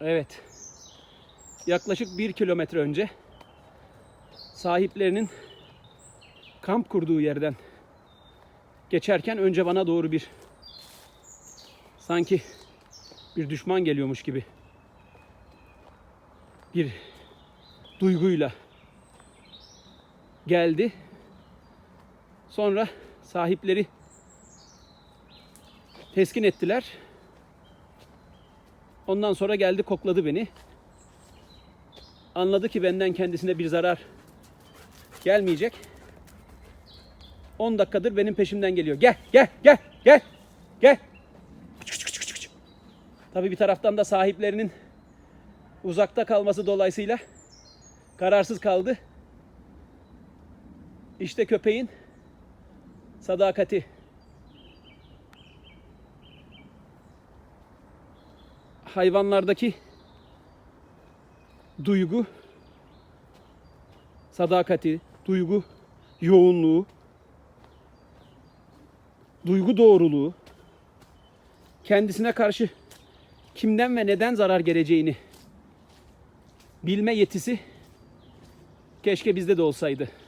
Evet, yaklaşık bir kilometre önce sahiplerinin kamp kurduğu yerden geçerken önce bana doğru bir sanki bir düşman geliyormuş gibi bir duyguyla geldi. Sonra sahipleri teskin ettiler. Ondan sonra geldi kokladı beni. Anladı ki benden kendisine bir zarar gelmeyecek. 10 dakikadır benim peşimden geliyor. Gel, gel, gel, gel, gel. Tabii bir taraftan da sahiplerinin uzakta kalması dolayısıyla kararsız kaldı. İşte köpeğin sadakati. Hayvanlardaki duygu, sadakati, duygu yoğunluğu, duygu doğruluğu, kendisine karşı kimden ve neden zarar geleceğini bilme yetisi keşke bizde de olsaydı.